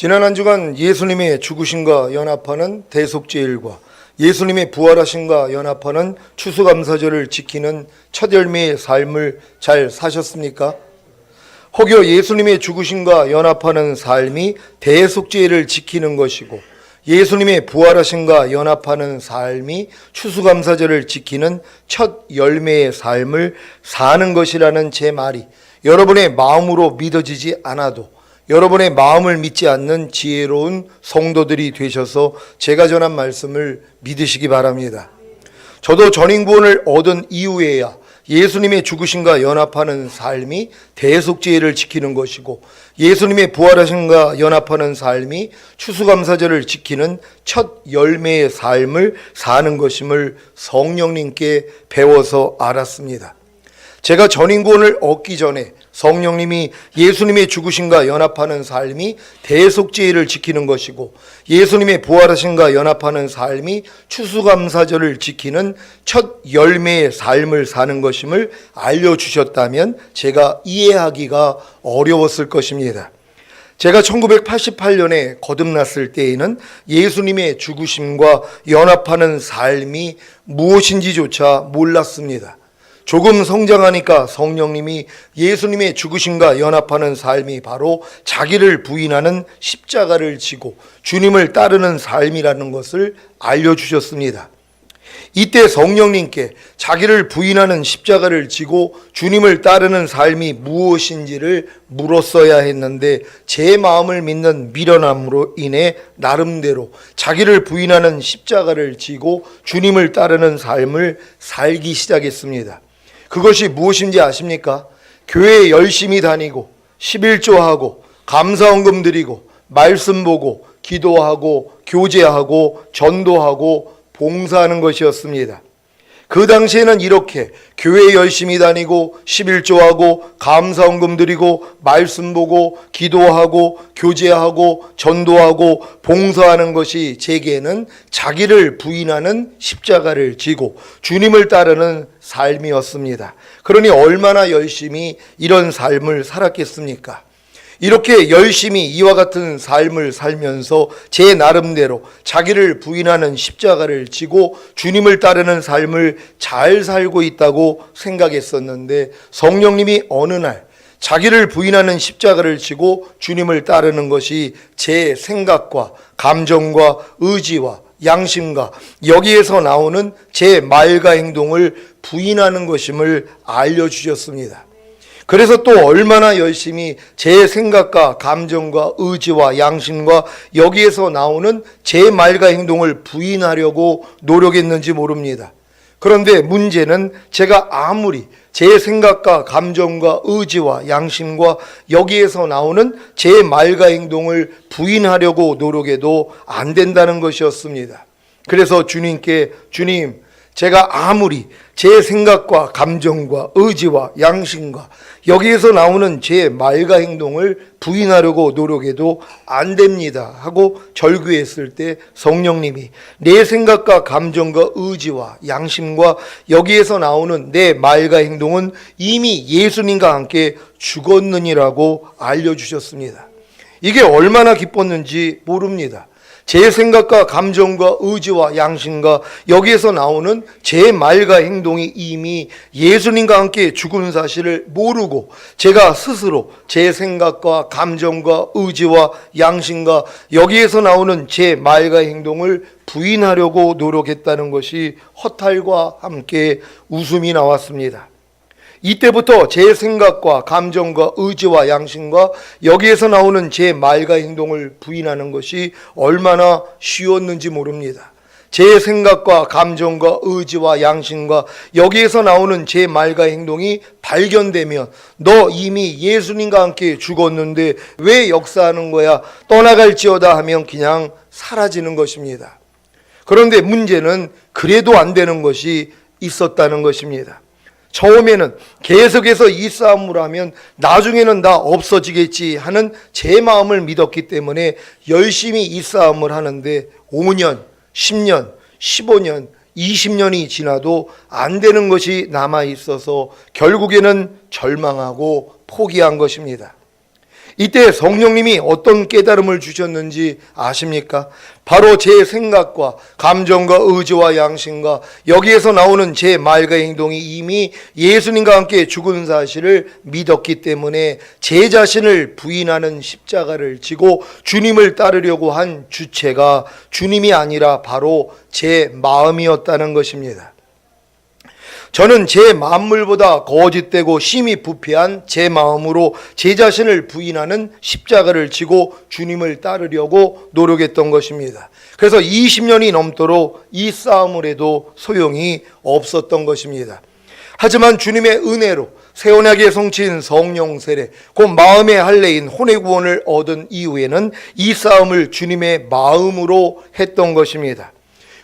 지난 한 주간 예수님의 죽으심과 연합하는 대속제일과 예수님의 부활하심과 연합하는 추수감사절을 지키는 첫 열매의 삶을 잘 사셨습니까? 혹여 예수님의 죽으심과 연합하는 삶이 대속제를 지키는 것이고 예수님의 부활하심과 연합하는 삶이 추수감사절을 지키는 첫 열매의 삶을 사는 것이라는 제 말이 여러분의 마음으로 믿어지지 않아도 여러분의 마음을 믿지 않는 지혜로운 성도들이 되셔서 제가 전한 말씀을 믿으시기 바랍니다. 저도 전인구원을 얻은 이후에야 예수님의 죽으심과 연합하는 삶이 대속제를 지키는 것이고 예수님의 부활하심과 연합하는 삶이 추수감사절을 지키는 첫 열매의 삶을 사는 것임을 성령님께 배워서 알았습니다. 제가 전인구원을 얻기 전에 성령님이 예수님의 죽으심과 연합하는 삶이 대속제를 지키는 것이고 예수님의 부활하심과 연합하는 삶이 추수감사절을 지키는 첫 열매의 삶을 사는 것임을 알려주셨다면 제가 이해하기가 어려웠을 것입니다. 제가 1988년에 거듭났을 때에는 예수님의 죽으심과 연합하는 삶이 무엇인지조차 몰랐습니다. 조금 성장하니까 성령님이 예수님의 죽으심과 연합하는 삶이 바로 자기를 부인하는 십자가를 지고 주님을 따르는 삶이라는 것을 알려주셨습니다. 이때 성령님께 자기를 부인하는 십자가를 지고 주님을 따르는 삶이 무엇인지를 물었어야 했는데 제 마음을 믿는 미련함으로 인해 나름대로 자기를 부인하는 십자가를 지고 주님을 따르는 삶을 살기 시작했습니다. 그것이 무엇인지 아십니까? 교회에 열심히 다니고 11조하고 감사원금 드리고 말씀 보고 기도하고 교제하고 전도하고 봉사하는 것이었습니다. 그 당시에는 이렇게 교회 열심히 다니고 11조하고 감사원금 드리고 말씀 보고 기도하고 교제하고 전도하고 봉사하는 것이 제게는 자기를 부인하는 십자가를 지고 주님을 따르는 삶이었습니다. 그러니 얼마나 열심히 이런 삶을 살았겠습니까? 이렇게 열심히 이와 같은 삶을 살면서 제 나름대로 자기를 부인하는 십자가를 지고 주님을 따르는 삶을 잘 살고 있다고 생각했었는데 성령님이 어느 날 자기를 부인하는 십자가를 지고 주님을 따르는 것이 제 생각과 감정과 의지와 양심과 여기에서 나오는 제 말과 행동을 부인하는 것임을 알려주셨습니다. 그래서 또 얼마나 열심히 제 생각과 감정과 의지와 양심과 여기에서 나오는 제 말과 행동을 부인하려고 노력했는지 모릅니다. 그런데 문제는 제가 아무리 제 생각과 감정과 의지와 양심과 여기에서 나오는 제 말과 행동을 부인하려고 노력해도 안 된다는 것이었습니다. 그래서 주님께 주님, 제가 아무리 제 생각과 감정과 의지와 양심과 여기에서 나오는 제 말과 행동을 부인하려고 노력해도 안 됩니다. 하고 절규했을 때 성령님이 내 생각과 감정과 의지와 양심과 여기에서 나오는 내 말과 행동은 이미 예수님과 함께 죽었느니라고 알려주셨습니다. 이게 얼마나 기뻤는지 모릅니다. 제 생각과 감정과 의지와 양심과 여기에서 나오는 제 말과 행동이 이미 예수님과 함께 죽은 사실을 모르고 제가 스스로 제 생각과 감정과 의지와 양심과 여기에서 나오는 제 말과 행동을 부인하려고 노력했다는 것이 허탈과 함께 웃음이 나왔습니다. 이때부터 제 생각과 감정과 의지와 양심과 여기에서 나오는 제 말과 행동을 부인하는 것이 얼마나 쉬웠는지 모릅니다. 제 생각과 감정과 의지와 양심과 여기에서 나오는 제 말과 행동이 발견되면 너 이미 예수님과 함께 죽었는데 왜 역사하는 거야? 떠나갈지어다 하면 그냥 사라지는 것입니다. 그런데 문제는 그래도 안 되는 것이 있었다는 것입니다. 처음에는 계속해서 이 싸움을 하면 나중에는 나 없어지겠지 하는 제 마음을 믿었기 때문에 열심히 이 싸움을 하는데 5년, 10년, 15년, 20년이 지나도 안 되는 것이 남아 있어서 결국에는 절망하고 포기한 것입니다. 이때 성령님이 어떤 깨달음을 주셨는지 아십니까? 바로 제 생각과 감정과 의지와 양심과 여기에서 나오는 제 말과 행동이 이미 예수님과 함께 죽은 사실을 믿었기 때문에 제 자신을 부인하는 십자가를 지고 주님을 따르려고 한 주체가 주님이 아니라 바로 제 마음이었다는 것입니다. 저는 제 만물보다 거짓되고 심히 부패한 제 마음으로 제 자신을 부인하는 십자가를 지고 주님을 따르려고 노력했던 것입니다. 그래서 20년이 넘도록 이 싸움을 해도 소용이 없었던 것입니다. 하지만 주님의 은혜로 세원하게 성취인 성령 세례, 곧 마음의 할례인 혼의 구원을 얻은 이후에는 이 싸움을 주님의 마음으로 했던 것입니다.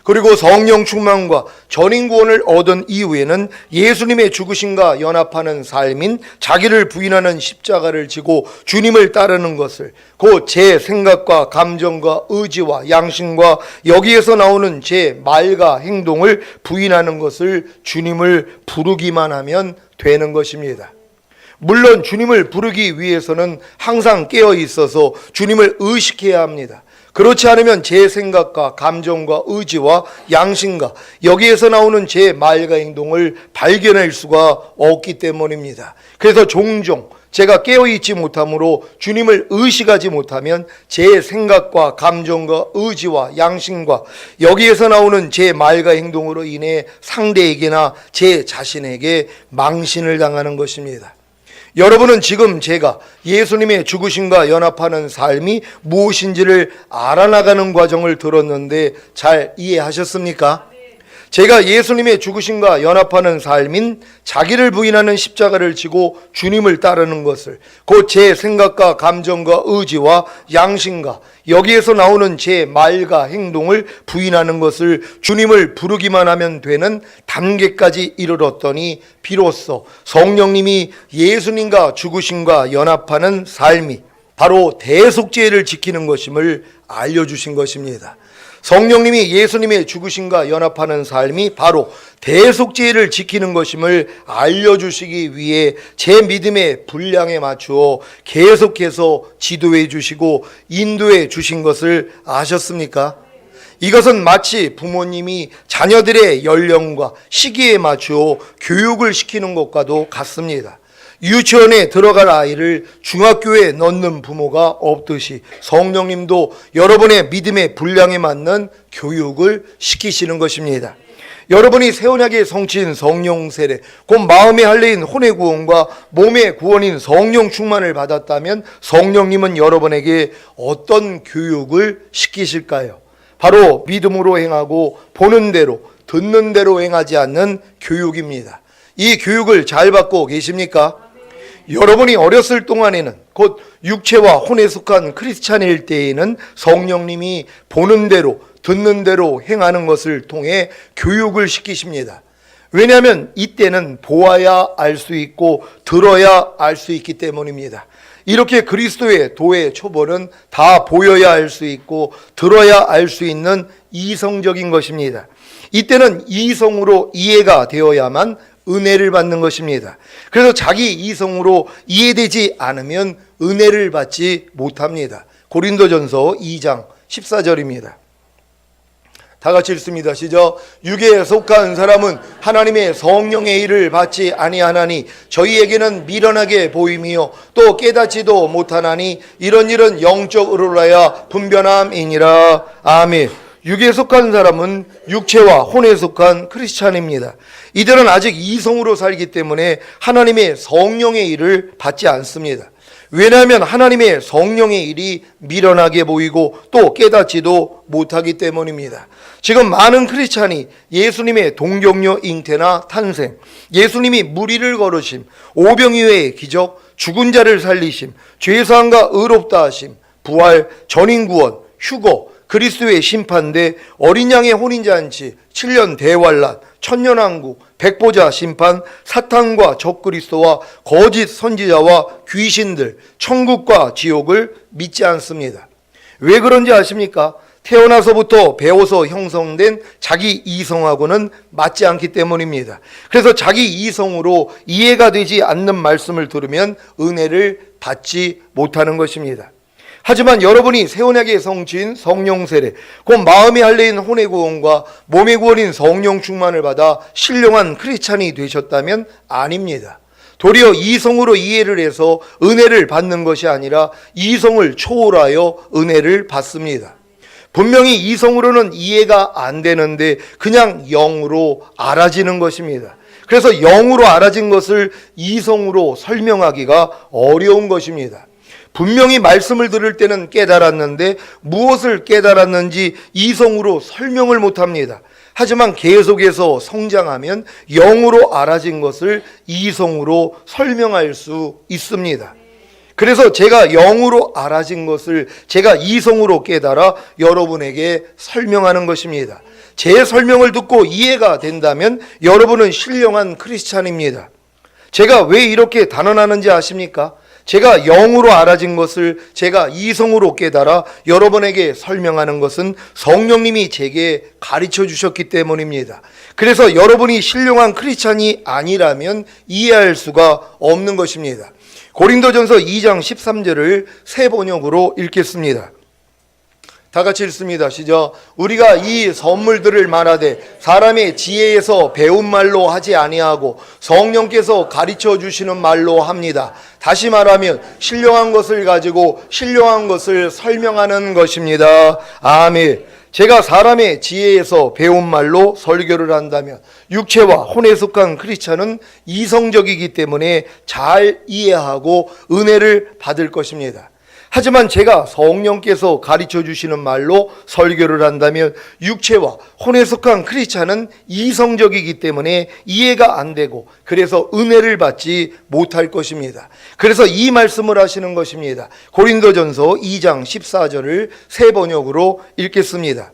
그리고 성령 충만과 전인 구원을 얻은 이후에는 예수님의 죽으심과 연합하는 삶인 자기를 부인하는 십자가를 지고 주님을 따르는 것을 곧 제 생각과 감정과 의지와 양심과 여기에서 나오는 제 말과 행동을 부인하는 것을 주님을 부르기만 하면 되는 것입니다. 물론 주님을 부르기 위해서는 항상 깨어 있어서 주님을 의식해야 합니다. 그렇지 않으면 제 생각과 감정과 의지와 양심과 여기에서 나오는 제 말과 행동을 발견할 수가 없기 때문입니다. 그래서 종종 제가 깨어있지 못함으로 주님을 의식하지 못하면 제 생각과 감정과 의지와 양심과 여기에서 나오는 제 말과 행동으로 인해 상대에게나 제 자신에게 망신을 당하는 것입니다. 여러분은 지금 제가 예수님의 죽으심과 연합하는 삶이 무엇인지를 알아나가는 과정을 들었는데 잘 이해하셨습니까? 제가 예수님의 죽으심과 연합하는 삶인 자기를 부인하는 십자가를 지고 주님을 따르는 것을 곧 제 생각과 감정과 의지와 양심과 여기에서 나오는 제 말과 행동을 부인하는 것을 주님을 부르기만 하면 되는 단계까지 이르렀더니 비로소 성령님이 예수님과 죽으심과 연합하는 삶이 바로 대속죄를 지키는 것임을 알려주신 것입니다. 성령님이 예수님의 죽으심과 연합하는 삶이 바로 대속죄를 지키는 것임을 알려주시기 위해 제 믿음의 분량에 맞추어 계속해서 지도해 주시고 인도해 주신 것을 아셨습니까? 이것은 마치 부모님이 자녀들의 연령과 시기에 맞추어 교육을 시키는 것과도 같습니다. 유치원에 들어갈 아이를 중학교에 넣는 부모가 없듯이 성령님도 여러분의 믿음의 분량에 맞는 교육을 시키시는 것입니다. 여러분이 세원하게 성취인 성령 세례, 곧 마음의 할례인 혼의 구원과 몸의 구원인 성령 충만을 받았다면 성령님은 여러분에게 어떤 교육을 시키실까요? 바로 믿음으로 행하고 보는 대로 듣는 대로 행하지 않는 교육입니다. 이 교육을 잘 받고 계십니까? 여러분이 어렸을 동안에는 곧 육체와 혼에 속한 크리스찬일 때에는 성령님이 보는 대로 듣는 대로 행하는 것을 통해 교육을 시키십니다. 왜냐하면 이때는 보아야 알 수 있고 들어야 알 수 있기 때문입니다. 이렇게 그리스도의 도의 초벌은 다 보여야 알 수 있고 들어야 알 수 있는 이성적인 것입니다. 이때는 이성으로 이해가 되어야만 은혜를 받는 것입니다. 그래서 자기 이성으로 이해되지 않으면 은혜를 받지 못합니다. 고린도전서 2장 14절입니다. 다 같이 읽습니다. 시작. 육에 속한 사람은 하나님의 성령의 일을 받지 아니하나니 저희에게는 미련하게 보임이요 또 깨닫지도 못하나니 이런 일은 영적 으로라야 분변함이니라. 아멘. 육에 속한 사람은 육체와 혼에 속한 크리스찬입니다. 이들은 아직 이성으로 살기 때문에 하나님의 성령의 일을 받지 않습니다. 왜냐하면 하나님의 성령의 일이 미련하게 보이고 또 깨닫지도 못하기 때문입니다. 지금 많은 크리스찬이 예수님의 동정녀 잉태나 탄생, 예수님이 무리를 걸으심, 오병이어의 기적, 죽은 자를 살리심, 죄사함과 의롭다 하심, 부활, 전인구원, 휴거, 그리스도의 심판대, 어린 양의 혼인잔치, 7년 대환란, 천년왕국, 백보자 심판, 사탄과 적그리스도와 거짓 선지자와 귀신들, 천국과 지옥을 믿지 않습니다. 왜 그런지 아십니까? 태어나서부터 배워서 형성된 자기 이성하고는 맞지 않기 때문입니다. 그래서 자기 이성으로 이해가 되지 않는 말씀을 들으면 은혜를 받지 못하는 것입니다. 하지만 여러분이 새 언약의 성취인 성령 세례, 곧 마음의 할례인 혼의 구원과 몸의 구원인 성령 충만을 받아 신령한 크리스찬이 되셨다면 아닙니다. 도리어 이성으로 이해를 해서 은혜를 받는 것이 아니라 이성을 초월하여 은혜를 받습니다. 분명히 이성으로는 이해가 안 되는데 그냥 영으로 알아지는 것입니다. 그래서 영으로 알아진 것을 이성으로 설명하기가 어려운 것입니다. 분명히 말씀을 들을 때는 깨달았는데 무엇을 깨달았는지 이성으로 설명을 못 합니다. 하지만 계속해서 성장하면 영으로 알아진 것을 이성으로 설명할 수 있습니다. 그래서 제가 영으로 알아진 것을 제가 이성으로 깨달아 여러분에게 설명하는 것입니다. 제 설명을 듣고 이해가 된다면 여러분은 신령한 크리스찬입니다. 제가 왜 이렇게 단언하는지 아십니까? 제가 영으로 알아진 것을 제가 이성으로 깨달아 여러분에게 설명하는 것은 성령님이 제게 가르쳐 주셨기 때문입니다. 그래서 여러분이 신령한 크리스찬이 아니라면 이해할 수가 없는 것입니다. 고린도전서 2장 13절을 새 번역으로 읽겠습니다. 다 같이 읽습니다. 시작. 우리가 이 선물들을 말하되 사람의 지혜에서 배운 말로 하지 아니하고 성령께서 가르쳐 주시는 말로 합니다. 다시 말하면 신령한 것을 가지고 신령한 것을 설명하는 것입니다. 아멘. 제가 사람의 지혜에서 배운 말로 설교를 한다면 육체와 혼에 속한 크리스찬은 이성적이기 때문에 잘 이해하고 은혜를 받을 것입니다. 하지만 제가 성령께서 가르쳐 주시는 말로 설교를 한다면 육체와 혼에 속한 크리스찬은 이성적이기 때문에 이해가 안 되고 그래서 은혜를 받지 못할 것입니다. 그래서 이 말씀을 하시는 것입니다. 고린도전서 2장 14절을 세 번역으로 읽겠습니다.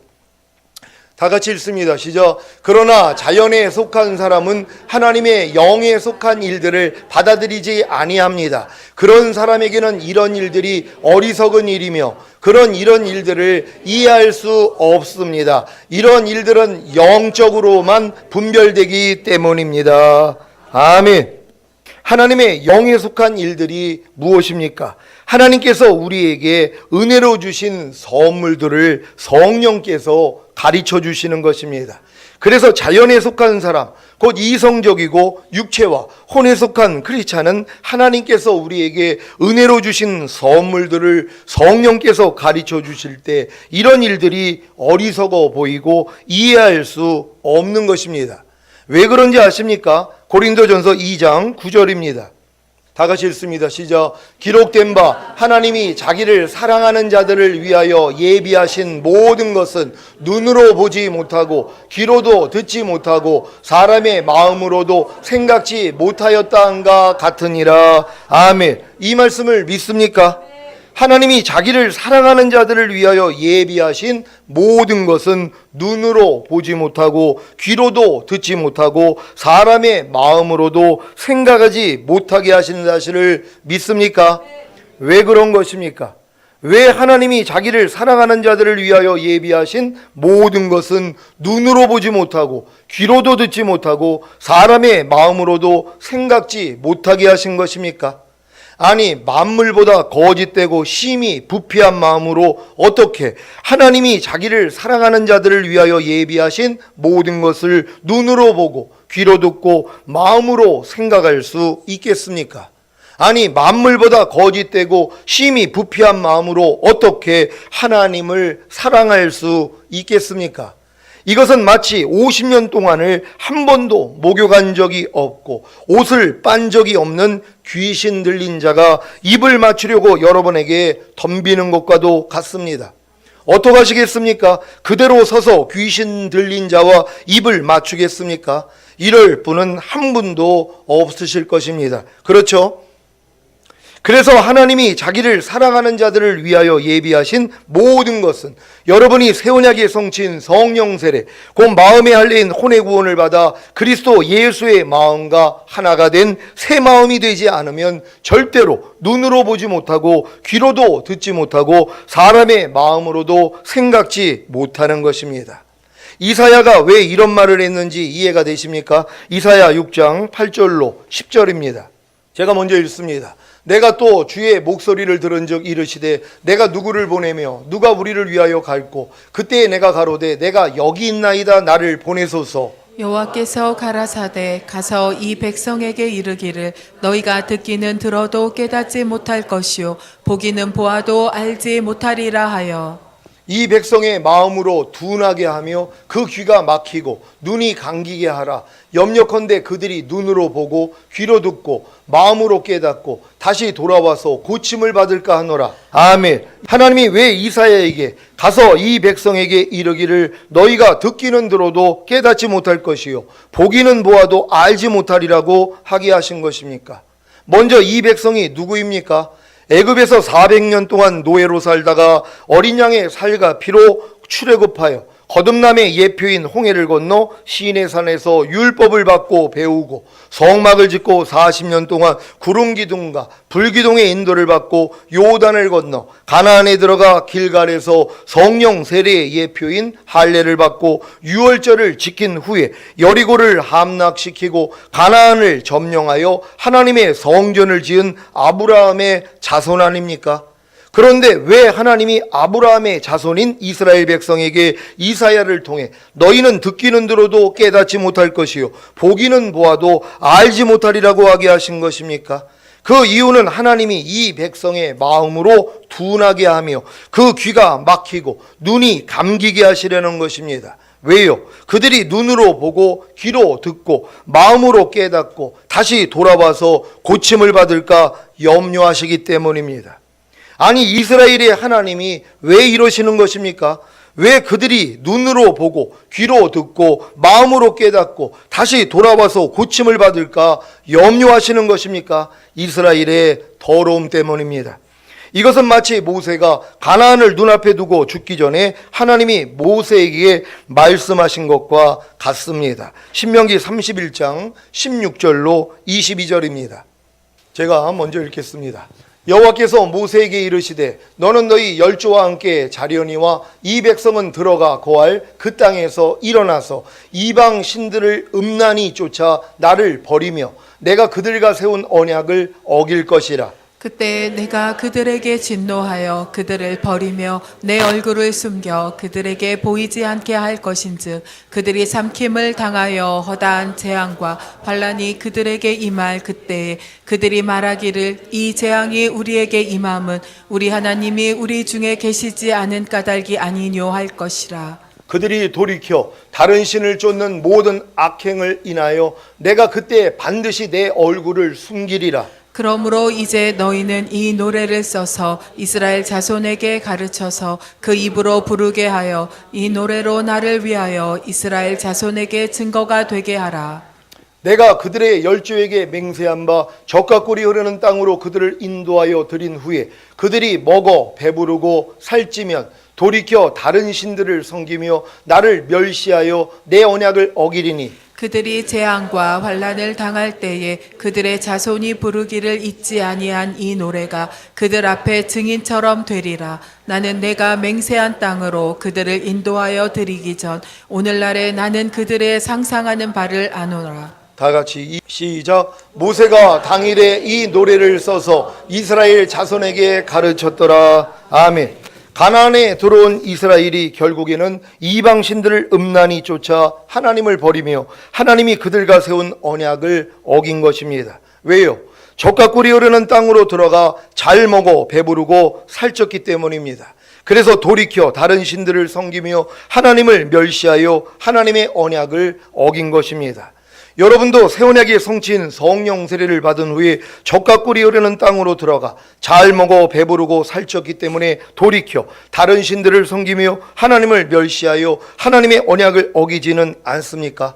다 같이 읽습니다. 시작. 그러나 자연에 속한 사람은 하나님의 영에 속한 일들을 받아들이지 아니합니다. 그런 사람에게는 이런 일들이 어리석은 일이며 그런 이런 일들을 이해할 수 없습니다. 이런 일들은 영적으로만 분별되기 때문입니다. 아멘. 하나님의 영에 속한 일들이 무엇입니까? 하나님께서 우리에게 은혜로 주신 선물들을 성령께서 가르쳐 주시는 것입니다. 그래서 자연에 속한 사람, 곧 이성적이고 육체와 혼에 속한 크리스찬은 하나님께서 우리에게 은혜로 주신 선물들을 성령께서 가르쳐 주실 때 이런 일들이 어리석어 보이고 이해할 수 없는 것입니다. 왜 그런지 아십니까? 고린도전서 2장 9절입니다. 다 같이 읽습니다. 시작. 기록된 바 하나님이 자기를 사랑하는 자들을 위하여 예비하신 모든 것은 눈으로 보지 못하고 귀로도 듣지 못하고 사람의 마음으로도 생각지 못하였다한가 같으니라. 아멘. 이 말씀을 믿습니까? 하나님이 자기를 사랑하는 자들을 위하여 예비하신 모든 것은 눈으로 보지 못하고 귀로도 듣지 못하고 사람의 마음으로도 생각하지 못하게 하시는 사실을 믿습니까? 왜 그런 것입니까? 왜 하나님이 자기를 사랑하는 자들을 위하여 예비하신 모든 것은 눈으로 보지 못하고 귀로도 듣지 못하고 사람의 마음으로도 생각지 못하게 하신 것입니까? 아니 만물보다 거짓되고 심히 부패한 마음으로 어떻게 하나님이 자기를 사랑하는 자들을 위하여 예비하신 모든 것을 눈으로 보고 귀로 듣고 마음으로 생각할 수 있겠습니까? 아니 만물보다 거짓되고 심히 부패한 마음으로 어떻게 하나님을 사랑할 수 있겠습니까? 이것은 마치 50년 동안을 한 번도 목욕한 적이 없고 옷을 빤 적이 없는 귀신 들린 자가 입을 맞추려고 여러분에게 덤비는 것과도 같습니다. 어떡하시겠습니까? 그대로 서서 귀신 들린 자와 입을 맞추겠습니까? 이럴 분은 한 분도 없으실 것입니다. 그렇죠? 그래서 하나님이 자기를 사랑하는 자들을 위하여 예비하신 모든 것은 여러분이 세원약의 성친 성령 세례, 곧 마음의 할례인 혼의 구원을 받아 그리스도 예수의 마음과 하나가 된 새 마음이 되지 않으면 절대로 눈으로 보지 못하고 귀로도 듣지 못하고 사람의 마음으로도 생각지 못하는 것입니다. 이사야가 왜 이런 말을 했는지 이해가 되십니까? 이사야 6장 8절로 10절입니다. 제가 먼저 읽습니다. 내가 또 주의 목소리를 들은 적 이르시되 내가 누구를 보내며 누가 우리를 위하여 갈고 그때에 내가 가로되 내가 여기 있나이다 나를 보내소서. 여호와께서 가라사대 가서 이 백성에게 이르기를 너희가 듣기는 들어도 깨닫지 못할 것이요 보기는 보아도 알지 못하리라 하여 이 백성의 마음으로 둔하게 하며 그 귀가 막히고 눈이 감기게 하라. 염려컨대 그들이 눈으로 보고 귀로 듣고 마음으로 깨닫고 다시 돌아와서 고침을 받을까 하노라. 아멘. 하나님이 왜 이사야에게 가서 이 백성에게 이르기를 너희가 듣기는 들어도 깨닫지 못할 것이요 보기는 보아도 알지 못하리라고 하게 하신 것입니까? 먼저 이 백성이 누구입니까? 애굽에서 400년 동안 노예로 살다가 어린 양의 살과 피로 출애굽하여 거듭남의 예표인 홍해를 건너 시인의 산에서 율법을 받고 배우고 성막을 짓고 40년 동안 구름 기둥과 불 기둥의 인도를 받고 요단을 건너 가나안에 들어가 길갈에서 성령 세례의 예표인 할례를 받고 유월절을 지킨 후에 여리고를 함락시키고 가나안을 점령하여 하나님의 성전을 지은 아브라함의 자손 아닙니까? 그런데 왜 하나님이 아브라함의 자손인 이스라엘 백성에게 이사야를 통해 너희는 듣기는 들어도 깨닫지 못할 것이요 보기는 보아도 알지 못하리라고 하게 하신 것입니까? 그 이유는 하나님이 이 백성의 마음으로 둔하게 하며 그 귀가 막히고 눈이 감기게 하시려는 것입니다. 왜요? 그들이 눈으로 보고 귀로 듣고 마음으로 깨닫고 다시 돌아와서 고침을 받을까 염려하시기 때문입니다. 아니 이스라엘의 하나님이 왜 이러시는 것입니까? 왜 그들이 눈으로 보고 귀로 듣고 마음으로 깨닫고 다시 돌아와서 고침을 받을까 염려하시는 것입니까? 이스라엘의 더러움 때문입니다. 이것은 마치 모세가 가나안을 눈앞에 두고 죽기 전에 하나님이 모세에게 말씀하신 것과 같습니다. 신명기 31장 16절로 22절입니다. 제가 먼저 읽겠습니다. 여호와께서 모세에게 이르시되 너는 너희 열조와 함께 자려니와 이 백성은 들어가 거할 그 땅에서 일어나서 이방 신들을 음란히 쫓아 나를 버리며 내가 그들과 세운 언약을 어길 것이라 그때 내가 그들에게 진노하여 그들을 버리며 내 얼굴을 숨겨 그들에게 보이지 않게 할 것인즉 그들이 삼킴을 당하여 허다한 재앙과 환란이 그들에게 임할 그때에 그들이 말하기를 이 재앙이 우리에게 임함은 우리 하나님이 우리 중에 계시지 않은 까닭이 아니뇨 할 것이라. 그들이 돌이켜 다른 신을 쫓는 모든 악행을 인하여 내가 그때 반드시 내 얼굴을 숨기리라 그러므로 이제 너희는 이 노래를 써서 이스라엘 자손에게 가르쳐서 그 입으로 부르게 하여 이 노래로 나를 위하여 이스라엘 자손에게 증거가 되게 하라. 내가 그들의 열조에게 맹세한 바 적과 꿀이 흐르는 땅으로 그들을 인도하여 드린 후에 그들이 먹어 배부르고 살찌면 돌이켜 다른 신들을 섬기며 나를 멸시하여 내 언약을 어기리니 그들이 재앙과 환란을 당할 때에 그들의 자손이 부르기를 잊지 아니한 이 노래가 그들 앞에 증인처럼 되리라. 나는 내가 맹세한 땅으로 그들을 인도하여 드리기 전 오늘날에 나는 그들의 상상하는 바를 아노라. 다 같이 이- 시작 모세가 당일에 이 노래를 써서 이스라엘 자손에게 가르쳤더라 아멘 가나안에 들어온 이스라엘이 결국에는 이방 신들을 음란히 쫓아 하나님을 버리며 하나님이 그들과 세운 언약을 어긴 것입니다. 왜요? 적과 꿀이 흐르는 땅으로 들어가 잘 먹어 배부르고 살쪘기 때문입니다. 그래서 돌이켜 다른 신들을 섬기며 하나님을 멸시하여 하나님의 언약을 어긴 것입니다. 여러분도 새언약의 성취인 성령 세례를 받은 후에 적과 꿀이 흐르는 땅으로 들어가 잘 먹어 배부르고 살쪘기 때문에 돌이켜 다른 신들을 섬기며 하나님을 멸시하여 하나님의 언약을 어기지는 않습니까?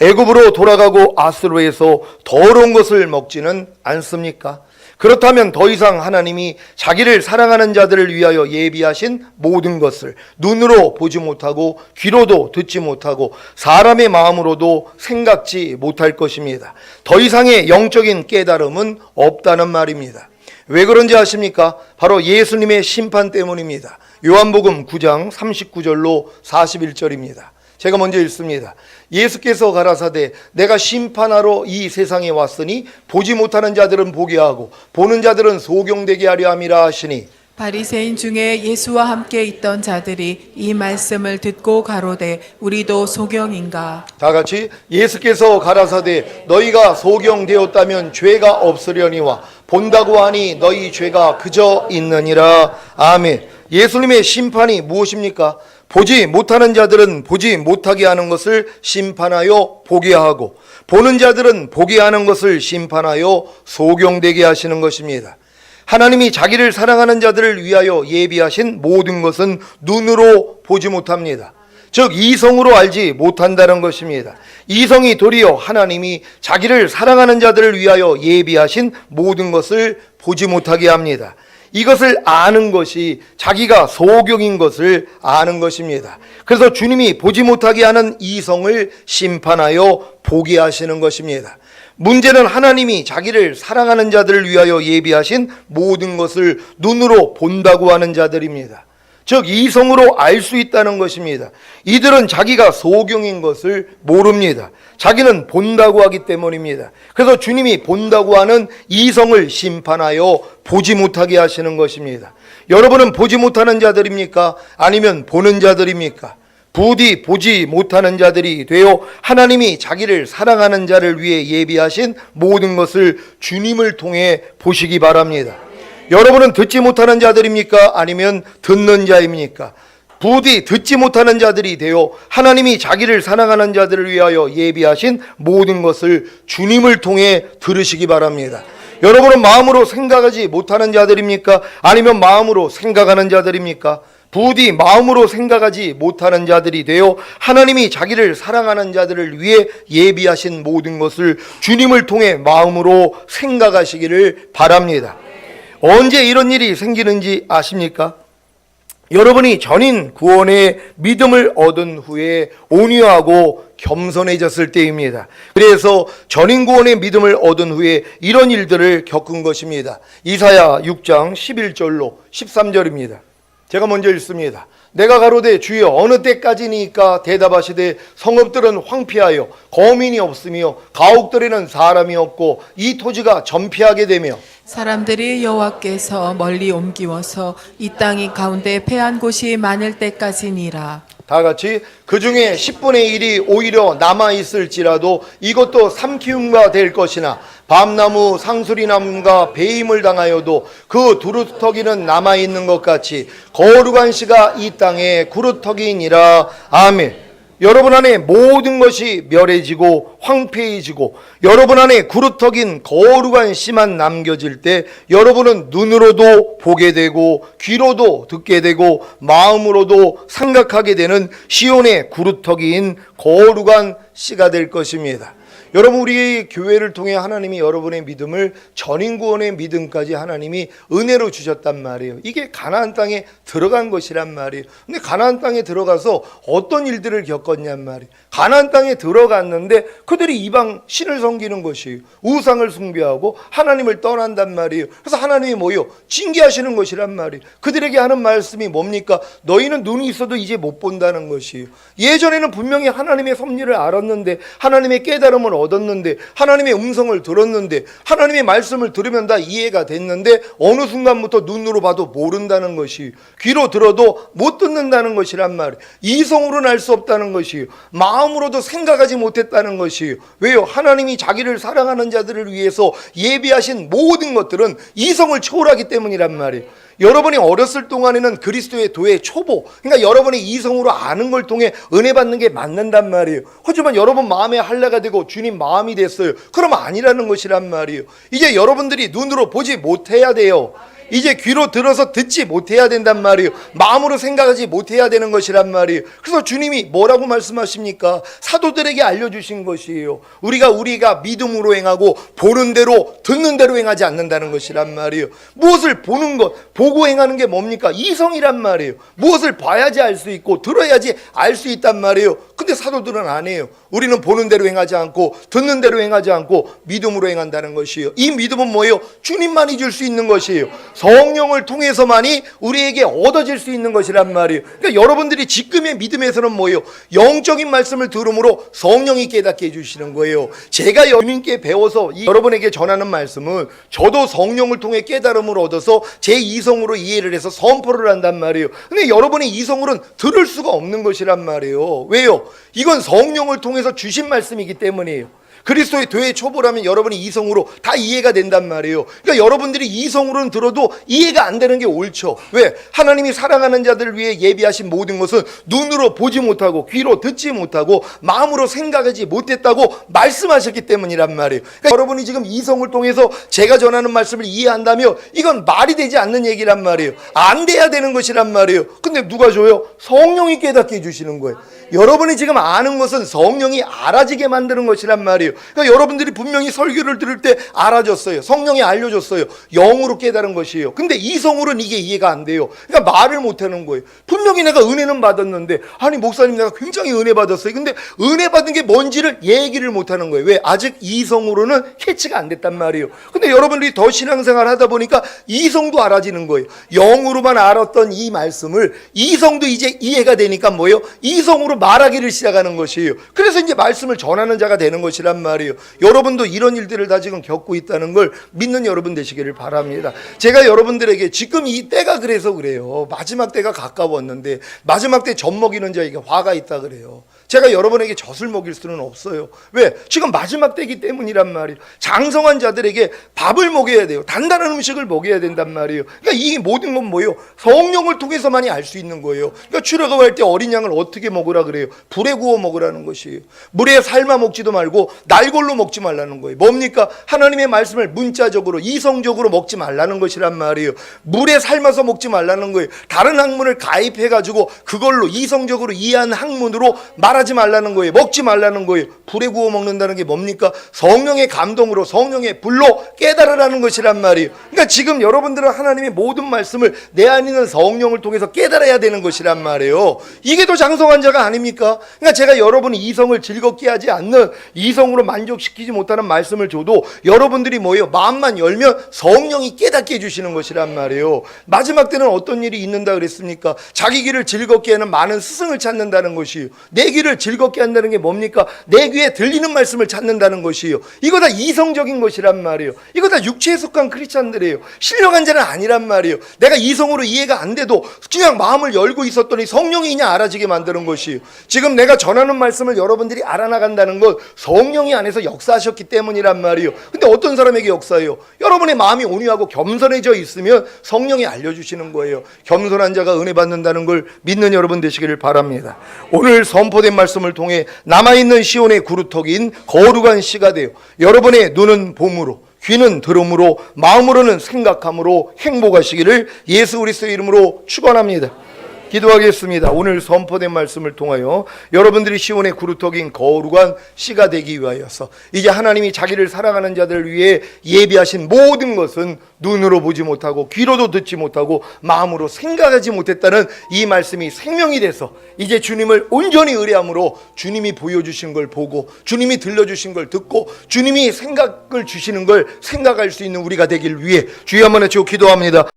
애굽으로 돌아가고 아스로에서 더러운 것을 먹지는 않습니까? 그렇다면 더 이상 하나님이 자기를 사랑하는 자들을 위하여 예비하신 모든 것을 눈으로 보지 못하고 귀로도 듣지 못하고 사람의 마음으로도 생각지 못할 것입니다. 더 이상의 영적인 깨달음은 없다는 말입니다. 왜 그런지 아십니까? 바로 예수님의 심판 때문입니다. 요한복음 9장 39절로 41절입니다. 제가 먼저 읽습니다. 예수께서 가라사대 내가 심판하러 이 세상에 왔으니 보지 못하는 자들은 보게 하고 보는 자들은 소경되게 하려 함이라 하시니 바리새인 중에 예수와 함께 있던 자들이 이 말씀을 듣고 가로되 우리도 소경인가 다 같이 예수께서 가라사대 너희가 소경되었다면 죄가 없으려니와 본다고 하니 너희 죄가 그저 있느니라 아멘 예수님의 심판이 무엇입니까? 보지 못하는 자들은 보지 못하게 하는 것을 심판하여 보게 하고 보는 자들은 보게 하는 것을 심판하여 소경되게 하시는 것입니다. 하나님이 자기를 사랑하는 자들을 위하여 예비하신 모든 것은 눈으로 보지 못합니다. 즉 이성으로 알지 못한다는 것입니다. 이성이 도리어 하나님이 자기를 사랑하는 자들을 위하여 예비하신 모든 것을 보지 못하게 합니다. 이것을 아는 것이 자기가 소경인 것을 아는 것입니다. 그래서 주님이 보지 못하게 하는 이성을 심판하여 보게 하시는 것입니다. 문제는 하나님이 자기를 사랑하는 자들을 위하여 예비하신 모든 것을 눈으로 본다고 하는 자들입니다. 즉 이성으로 알 수 있다는 것입니다. 이들은 자기가 소경인 것을 모릅니다. 자기는 본다고 하기 때문입니다. 그래서 주님이 본다고 하는 이성을 심판하여 보지 못하게 하시는 것입니다. 여러분은 보지 못하는 자들입니까? 아니면 보는 자들입니까? 부디 보지 못하는 자들이 되어 하나님이 자기를 사랑하는 자를 위해 예비하신 모든 것을 주님을 통해 보시기 바랍니다. 여러분은 듣지 못하는 자들입니까? 아니면 듣는 자입니까? 부디 듣지 못하는 자들이 되어 하나님이 자기를 사랑하는 자들을 위하여 예비하신 모든 것을 주님을 통해 들으시기 바랍니다. 여러분은 마음으로 생각하지 못하는 자들입니까? 아니면 마음으로 생각하는 자들입니까? 부디 마음으로 생각하지 못하는 자들이 되어 하나님이 자기를 사랑하는 자들을 위해 예비하신 모든 것을 주님을 통해 마음으로 생각하시기를 바랍니다. 언제 이런 일이 생기는지 아십니까? 여러분이 전인 구원의 믿음을 얻은 후에 온유하고 겸손해졌을 때입니다. 그래서 전인 구원의 믿음을 얻은 후에 이런 일들을 겪은 것입니다. 이사야 6장 11절로 13절입니다. 제가 먼저 읽습니다. 내가 가로되 주여 어느 때까지니까 대답하시되 성읍들은 황폐하여 거민이 없으며 가옥들에는 사람이 없고 이 토지가 전폐하게 되며 사람들이 여호와께서 멀리 옮기워서 이 땅이 가운데 패한 곳이 많을 때까지니라 다 같이 그 중에 10분의 1이 오히려 남아 있을지라도 이것도 삼키움과 될 것이나 밤나무 상수리나무가 배임을 당하여도 그 두루터기는 남아 있는 것 같이 거룩한 씨가 이 땅에 구루터기니라 아멘. 여러분 안에 모든 것이 멸해지고 황폐해지고 여러분 안에 구루터긴 거룩한 씨만 남겨질 때 여러분은 눈으로도 보게 되고 귀로도 듣게 되고 마음으로도 생각하게 되는 시온의 구루터기인 거룩한 씨가 될 것입니다. 여러분 우리 교회를 통해 하나님이 여러분의 믿음을 전인 구원의 믿음까지 하나님이 은혜로 주셨단 말이에요. 이게 가나안 땅에 들어간 것이란 말이에요. 근데 가나안 땅에 들어가서 어떤 일들을 겪었냔 말이에요. 가나안 땅에 들어갔는데 그들이 이방 신을 섬기는 것이에요. 우상을 숭배하고 하나님을 떠난단 말이에요. 그래서 하나님이 뭐요? 징계하시는 것이란 말이에요. 그들에게 하는 말씀이 뭡니까? 너희는 눈이 있어도 이제 못 본다는 것이에요. 예전에는 분명히 하나님의 섭리를 알았는데 하나님의 깨달음을 얻었는데 하나님의 음성을 들었는데 하나님의 말씀을 들으면 다 이해가 됐는데 어느 순간부터 눈으로 봐도 모른다는 것이 귀로 들어도 못 듣는다는 것이란 말이에요. 이성으로는 알 수 없다는 것이에요. 마음으로도 생각하지 못했다는 것이에요. 왜요? 하나님이 자기를 사랑하는 자들을 위해서 예비하신 모든 것들은 이성을 초월하기 때문이란 말이에요. 여러분이 어렸을 동안에는 그리스도의 도의 초보, 그러니까 여러분이 이성으로 아는 걸 통해 은혜 받는 게 맞는단 말이에요. 하지만 여러분 마음에 할례가 되고 주님 마음이 됐어요. 그럼 아니라는 것이란 말이에요. 이제 여러분들이 눈으로 보지 못해야 돼요. 이제 귀로 들어서 듣지 못해야 된단 말이에요. 마음으로 생각하지 못해야 되는 것이란 말이에요. 그래서 주님이 뭐라고 말씀하십니까? 사도들에게 알려주신 것이에요. 우리가 우리가 믿음으로 행하고 보는 대로 듣는 대로 행하지 않는다는 것이란 말이에요. 무엇을 보는 것, 보고 행하는 게 뭡니까? 이성이란 말이에요. 무엇을 봐야지 알 수 있고 들어야지 알 수 있단 말이에요. 근데 사도들은 안 해요. 우리는 보는 대로 행하지 않고 듣는 대로 행하지 않고 믿음으로 행한다는 것이에요. 이 믿음은 뭐예요? 주님만이 줄 수 있는 것이에요. 성령을 통해서만이 우리에게 얻어질 수 있는 것이란 말이에요. 그러니까 여러분들이 지금의 믿음에서는 뭐예요? 영적인 말씀을 들음으로 성령이 깨닫게 해주시는 거예요. 제가 여러분께 배워서 이 여러분에게 전하는 말씀은 저도 성령을 통해 깨달음을 얻어서 제 이성으로 이해를 해서 선포를 한단 말이에요. 근데 여러분의 이성으로는 들을 수가 없는 것이란 말이에요. 왜요? 이건 성령을 통해서 주신 말씀이기 때문이에요. 그리스도의 교회 초보라면 여러분이 이성으로 다 이해가 된단 말이에요. 그러니까 여러분들이 이성으로는 들어도 이해가 안 되는 게 옳죠. 왜? 하나님이 사랑하는 자들을 위해 예비하신 모든 것은 눈으로 보지 못하고 귀로 듣지 못하고 마음으로 생각하지 못했다고 말씀하셨기 때문이란 말이에요. 그러니까 여러분이 지금 이성을 통해서 제가 전하는 말씀을 이해한다면 이건 말이 되지 않는 얘기란 말이에요. 안 돼야 되는 것이란 말이에요. 근데 누가 줘요? 성령이 깨닫게 해주시는 거예요. 여러분이 지금 아는 것은 성령이 알아지게 만드는 것이란 말이에요. 그러니까 여러분들이 분명히 설교를 들을 때 알아졌어요. 성령이 알려줬어요. 영으로 깨달은 것이에요. 근데 이성으로는 이게 이해가 안 돼요. 그러니까 말을 못 하는 거예요. 분명히 내가 은혜는 받았는데 아니 목사님 내가 굉장히 은혜 받았어요. 근데 은혜 받은 게 뭔지를 얘기를 못 하는 거예요. 왜? 아직 이성으로는 캐치가 안 됐단 말이에요. 근데 여러분들이 더 신앙생활 하다 보니까 이성도 알아지는 거예요. 영으로만 알았던 이 말씀을 이성도 이제 이해가 되니까 뭐예요? 이성으로 말하기를 시작하는 것이에요. 그래서 이제 말씀을 전하는 자가 되는 것이란 말이에요. 여러분도 이런 일들을 다 지금 겪고 있다는 걸 믿는 여러분 되시기를 바랍니다. 제가 여러분들에게 지금 이 때가 그래서 그래요. 마지막 때가 가까웠는데 마지막 때 젖 먹이는 자에게 화가 있다 그래요. 제가 여러분에게 젖을 먹일 수는 없어요. 왜? 지금 마지막 때이기 때문이란 말이에요. 장성한 자들에게 밥을 먹여야 돼요. 단단한 음식을 먹여야 된단 말이에요. 그러니까 이 모든 건 뭐예요? 성령을 통해서만이 알 수 있는 거예요. 그러니까 출애굽할 때 어린 양을 어떻게 먹으라 그래요? 불에 구워 먹으라는 것이에요. 물에 삶아 먹지도 말고 날골로 먹지 말라는 거예요. 뭡니까? 하나님의 말씀을 문자적으로 이성적으로 먹지 말라는 것이란 말이에요. 물에 삶아서 먹지 말라는 거예요. 다른 학문을 가입해 가지고 그걸로 이성적으로 이해한 학문으로 말하 지 말라는 거예요. 먹지 말라는 거예요. 불에 구워 먹는다는 게 뭡니까? 성령의 감동으로 성령의 불로 깨달으라는 것이란 말이에요. 그러니까 지금 여러분들은 하나님의 모든 말씀을 내 안에 있는 성령을 통해서 깨달아야 되는 것이란 말이에요. 이게 더 장성한 자가 아닙니까? 그러니까 제가 여러분이 이성을 즐겁게 하지 않는 이성으로 만족시키지 못하는 말씀을 줘도 여러분들이 뭐예요? 마음만 열면 성령이 깨닫게 해주시는 것이란 말이에요. 마지막 때는 어떤 일이 있는다 그랬습니까? 자기 길을 즐겁게 하는 많은 스승을 찾는다는 것이에요. 내 귀를 즐겁게 한다는 게 뭡니까? 내 귀에 들리는 말씀을 찾는다는 것이에요. 이거 다 이성적인 것이란 말이에요. 이거 다 육체에 속한 크리스찬들이에요. 신령한 자는 아니란 말이에요. 내가 이성으로 이해가 안 돼도 그냥 마음을 열고 있었더니 성령이 그냥 알아지게 만드는 것이에요. 지금 내가 전하는 말씀을 여러분들이 알아나간다는 건 성령이 안에서 역사하셨기 때문이란 말이에요. 근데 어떤 사람에게 역사해요? 여러분의 마음이 온유하고 겸손해져 있으면 성령이 알려주시는 거예요. 겸손한 자가 은혜 받는다는 걸 믿는 여러분 되시기를 바랍니다. 오늘 선포된 말 씀을 통해 남아있는 시온의 구루턱인 거룩한 시가 되어 여러분의 눈은 봄으로 귀는 들음으로 마음으로는 생각함으로 행복하시기를 예수 그리스도의 이름으로 축원합니다. 기도하겠습니다. 오늘 선포된 말씀을 통하여 여러분들이 시온의 구루턱인 거룩한 씨가 되기 위하여서 이제 하나님이 자기를 사랑하는 자들을 위해 예비하신 모든 것은 눈으로 보지 못하고 귀로도 듣지 못하고 마음으로 생각하지 못했다는 이 말씀이 생명이 돼서 이제 주님을 온전히 의뢰함으로 주님이 보여주신 걸 보고 주님이 들려주신 걸 듣고 주님이 생각을 주시는 걸 생각할 수 있는 우리가 되길 위해 주여 한번 외치고 기도합니다.